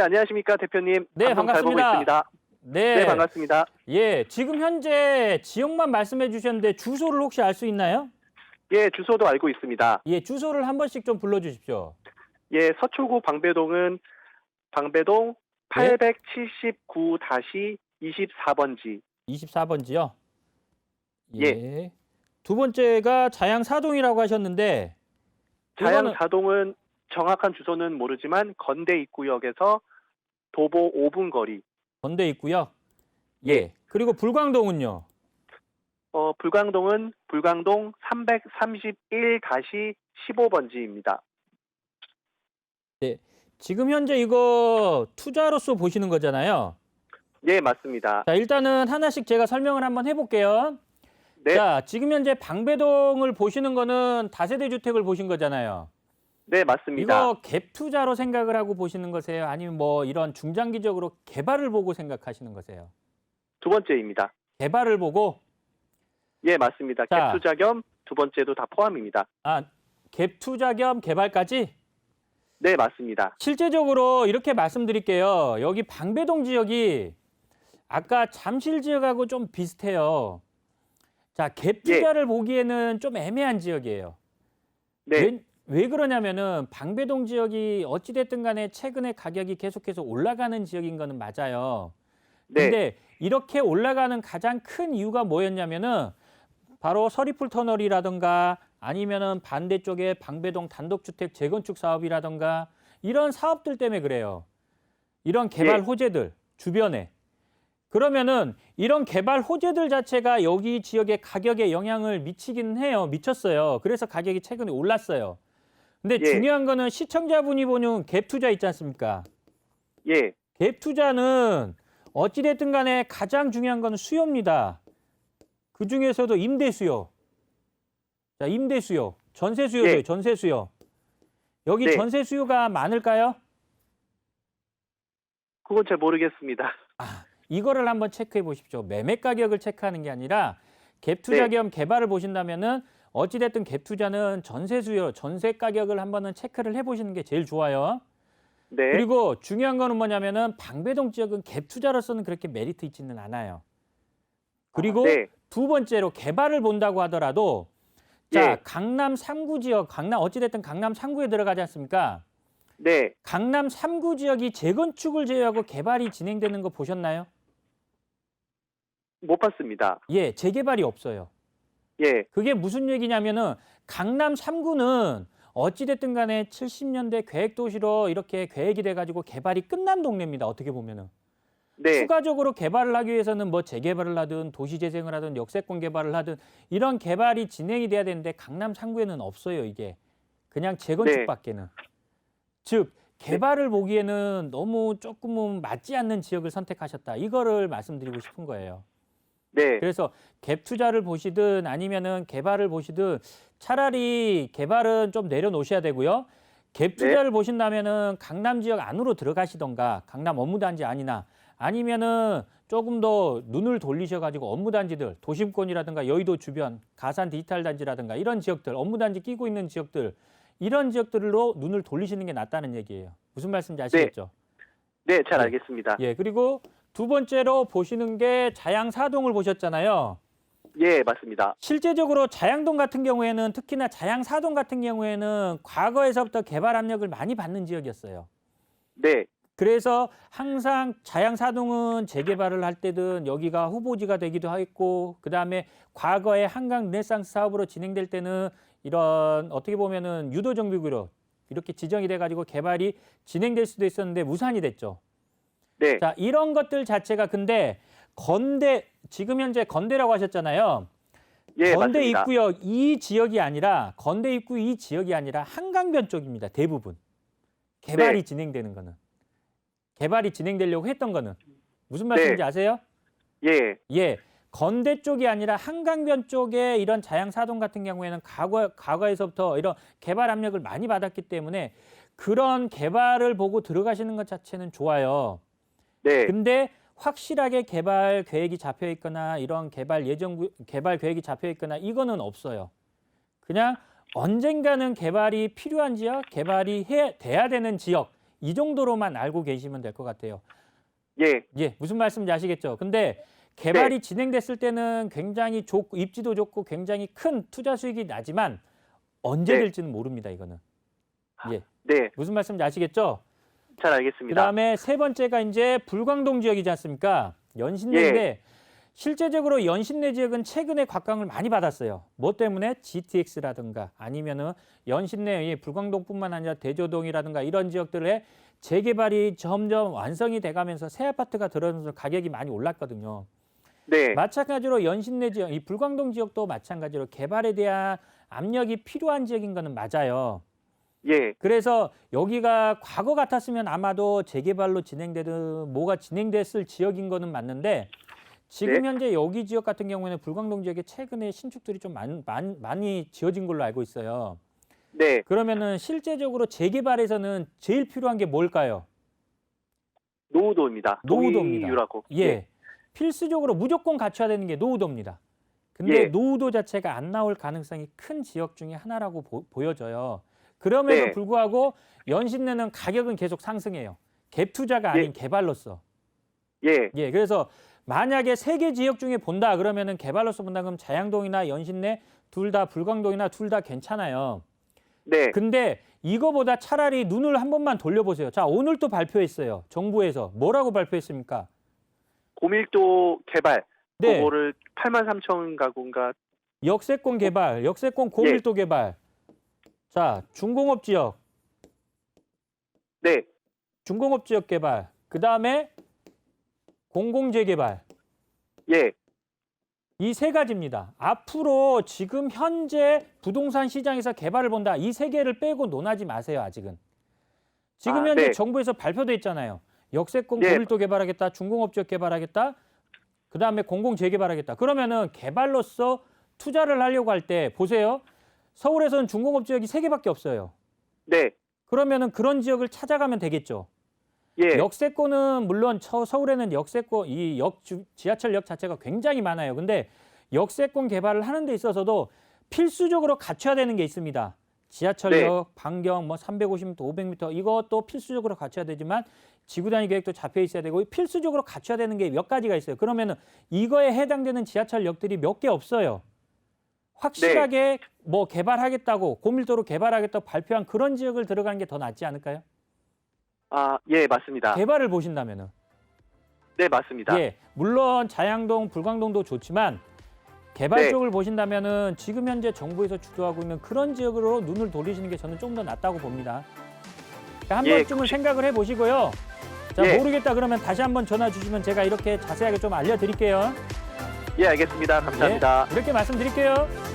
네, 안녕하십니까, 대표님. 네, 방송 잘 보고 반갑습니다. 있습니다. 네. 네, 반갑습니다. 예, 지금 현재 지역만 말씀해 주셨는데 주소를 혹시 알 수 있나요? 예, 주소도 알고 있습니다. 예, 주소를 한 번씩 좀 불러 주십시오. 예, 서초구 방배동은 방배동 네. 879-24번지. 24번지요. 예. 두 번째가 자양 사동이라고 하셨는데 자양 사동은 정확한 주소는 모르지만 건대 입구역에서 도보 5분 거리. 건대 있고요. 예. 그리고 불광동은요. 어, 불광동은 불광동 331-15번지입니다. 지금 현재 이거 투자로서 보시는 거잖아요. 예, 맞습니다. 자, 일단은 하나씩 제가 설명을 한번 해볼게요. 네, 자, 지금 현재 방배동을 보시는 거는 다세대 주택을 보신 거잖아요. 네, 맞습니다. 이거 갭 투자로 생각을 하고 보시는 거세요? 아니면 뭐 이런 중장기적으로 개발을 보고 생각하시는 거세요? 두 번째입니다. 개발을 보고 예, 맞습니다. 자. 갭 투자 겸 두 번째도 다 포함입니다. 아, 갭 투자 겸 개발까지 네, 맞습니다. 실제적으로 이렇게 말씀드릴게요. 여기 방배동 지역이 아까 잠실 지역하고 좀 비슷해요. 자, 갭 예. 투자를 보기에는 좀 애매한 지역이에요. 네, 왜, 왜 그러냐면은 방배동 지역이 어찌 됐든 간에 최근에 가격이 계속해서 올라가는 지역인 거는 맞아요. 네, 근데 이렇게 올라가는 가장 큰 이유가 뭐였냐면은 바로 서리풀 터널이라든가 아니면은 반대쪽에 방배동 단독주택 재건축 사업이라든가 이런 사업들 때문에 그래요. 이런 개발 예. 호재들 주변에 그러면은 이런 개발 호재들 자체가 여기 지역의 가격에 영향을 미치긴 해요. 미쳤어요. 그래서 가격이 최근에 올랐어요. 근데 예. 중요한 거는 시청자분이 보는 갭 투자 있지 않습니까? 예, 갭 투자는 어찌됐든 간에 가장 중요한 건 수요입니다. 그 중에서도 임대 수요. 자, 임대 수요. 전세 수요도 예. 전세 수요. 여기 네. 전세 수요가 많을까요? 그건 잘 모르겠습니다. 이거를 한번 체크해 보십시오. 매매 가격을 체크하는 게 아니라 갭 투자 네. 겸 개발을 보신다면은 어찌됐든 갭 투자는 전세 수요, 전세 가격을 한번은 체크를 해 보시는 게 제일 좋아요. 네, 그리고 중요한 거는 뭐냐면은 방배동 지역은 갭 투자로서는 그렇게 메리트 있지는 않아요. 그리고 네, 두 번째로 개발을 본다고 하더라도 자 예. 강남 3구 지역, 강남 어찌됐든 강남 3구에 들어가지 않습니까? 네, 강남 3구 지역이 재건축을 제외하고 개발이 진행되는 거 보셨나요? 못 봤습니다. 예, 재개발이 없어요. 예, 그게 무슨 얘기냐면은 강남 3구는 어찌됐든 간에 70년대 계획 도시로 이렇게 계획이 돼가지고 개발이 끝난 동네입니다. 어떻게 보면은. 네, 추가적으로 개발을 하기 위해서는 뭐 재개발을 하든 도시 재생을 하든 역세권 개발을 하든 이런 개발이 진행이 돼야 되는데 강남 3구에는 없어요 이게. 그냥 재건축밖에는. 즉 개발을 보기에는 너무 조금은 맞지 않는 지역을 선택하셨다. 이거를 말씀드리고 싶은 거예요 네, 그래서 갭 투자를 보시든 아니면은 개발을 보시든 차라리 개발은 좀 내려놓으셔야 되고요 갭 투자를 보신다면은 강남 지역 안으로 들어가시던가 강남 업무단지 아니나 아니면은 조금 더 눈을 돌리셔가지고 업무단지들 도심권이라든가 여의도 주변 가산 디지털 단지라든가 이런 지역들 업무단지 끼고 있는 지역들 이런 지역들로 눈을 돌리시는 게 낫다는 얘기예요. 무슨 말씀인지 아시겠죠? 네, 잘 예. 알겠습니다. 예. 그리고 두 번째로 보시는 게 자양사동을 보셨잖아요. 예, 맞습니다. 실제적으로 자양동 같은 경우에는 특히나 자양사동 같은 경우에는 과거에서부터 개발 압력을 많이 받는 지역이었어요. 네, 그래서 항상 자양사동은 재개발을 할 때든 여기가 후보지가 되기도 했고 그다음에 과거에 한강 르네상스 사업으로 진행될 때는 이런 어떻게 보면은 유도 정비구로 이렇게 지정이 돼 가지고 개발이 진행될 수도 있었는데 무산이 됐죠. 네, 자, 이런 것들 자체가 근데 건대 지금 현재 건대라고 하셨잖아요. 예, 건대 맞습니다. 입구역 이 지역이 아니라 건대 입구 이 지역이 아니라 한강변 쪽입니다. 대부분 개발이 네. 진행되는 거는 개발이 진행되려고 했던 거는 무슨 말씀인지 네. 아세요? 예, 예. 건대 쪽이 아니라 한강변 쪽에 이런 자양사동 같은 경우에는 과거 과거에서부터 이런 개발 압력을 많이 받았기 때문에 그런 개발을 보고 들어가시는 것 자체는 좋아요. 네, 근데 확실하게 개발 계획이 잡혀 있거나 이런 개발 예정 구- 개발 계획이 잡혀 있거나 이거는 없어요. 그냥 언젠가는 개발이 필요한 지역, 개발이 해, 돼야 되는 지역 이 정도로만 알고 계시면 될 것 같아요. 예, 예, 무슨 말씀인지 아시겠죠? 근데 개발이 진행됐을 때는 굉장히 좋고 입지도 좋고 굉장히 큰 투자 수익이 나지만 언제 네. 될지는 모릅니다. 이거는. 예, 네, 무슨 말씀인지 아시겠죠? 잘 알겠습니다. 그다음에 세 번째가 이제 불광동 지역이지 않습니까? 연신내인데 예. 실제적으로 연신내 지역은 최근에 곽광을 많이 받았어요. 뭐 때문에 GTX라든가 아니면은 연신내 이 불광동뿐만 아니라 대조동이라든가 이런 지역들의 재개발이 점점 완성이 돼가면서 새 아파트가 들어오면서 가격이 많이 올랐거든요. 네, 마찬가지로 연신내 지역, 이 불광동 지역도 마찬가지로 개발에 대한 압력이 필요한 지역인 거는 맞아요. 예, 그래서 여기가 과거 같았으면 아마도 재개발로 진행되든 뭐가 진행됐을 지역인 거는 맞는데 지금 네. 현재 여기 지역 같은 경우에는 불광동 지역에 최근에 신축들이 좀 많, 많, 많이 지어진 걸로 알고 있어요. 네, 그러면은 실제적으로 재개발에서는 제일 필요한 게 뭘까요? 노후도입니다. 노후도입니다. 노후유라고. 예. 필수적으로 무조건 갖춰야 되는 게 노후도입니다. 근데 예. 노후도 자체가 안 나올 가능성이 큰 지역 중에 하나라고 보, 여져요 그럼에도 네. 불구하고 연신내는 가격은 계속 상승해요. 갭 투자가 예. 아닌 개발로서. 예, 예. 그래서 만약에 세 개 지역 중에 본다 그러면은 개발로서 본다 그러면 자양동이나 연신내 둘 다 불광동이나 둘 다 괜찮아요. 네, 근데 이거보다 차라리 눈을 한 번만 돌려보세요. 자, 오늘 또 발표했어요. 정부에서 뭐라고 발표했습니까? 고밀도 개발. 네. 그거를 8만 3천 가구인가. 역세권 개발, 역세권 고밀도 개발. 자, 중공업 지역, 네, 중공업 지역 개발. 그다음에 공공재 개발. 예, 이 세 가지입니다. 앞으로 지금 현재 부동산 시장에서 개발을 본다. 이 세 개를 빼고 논하지 마세요, 아직은. 지금 아, 현재 네. 정부에서 발표돼 있잖아요. 역세권 네. 고밀도 개발하겠다, 중공업 지역 개발하겠다, 그다음에 공공 재개발하겠다. 그러면은 개발로서 투자를 하려고 할 때 보세요. 서울에서는 중공업 지역이 세 개밖에 없어요. 네, 그러면은 그런 지역을 찾아가면 되겠죠. 예, 역세권은 물론 처- 서울에는 역세권 이 역 지하철역 자체가 굉장히 많아요. 근데 역세권 개발을 하는 데 있어서도 필수적으로 갖춰야 되는 게 있습니다. 지하철역 반경 뭐 350m, 500m 이것도 필수적으로 갖춰야 되지만 지구 단위 계획도 잡혀 있어야 되고 필수적으로 갖춰야 되는 게 몇 가지가 있어요. 그러면은 이거에 해당되는 지하철역들이 몇 개 없어요. 확실하게 뭐 개발하겠다고 고밀도로 개발하겠다고 발표한 그런 지역을 들어가는 게더 낫지 않을까요? 아, 예, 맞습니다. 개발을 보신다면은. 네, 맞습니다. 예, 물론 자양동, 불광동도 좋지만 개발 네. 쪽을 보신다면은 지금 현재 정부에서 주도하고 있는 그런 지역으로 눈을 돌리시는 게 저는 좀 더 낫다고 봅니다. 한 예, 번쯤은 생각을 해보시고요. 자, 예. 모르겠다 그러면 다시 한번 전화 주시면 제가 이렇게 자세하게 좀 알려드릴게요. 예, 알겠습니다. 감사합니다. 예, 이렇게 말씀드릴게요.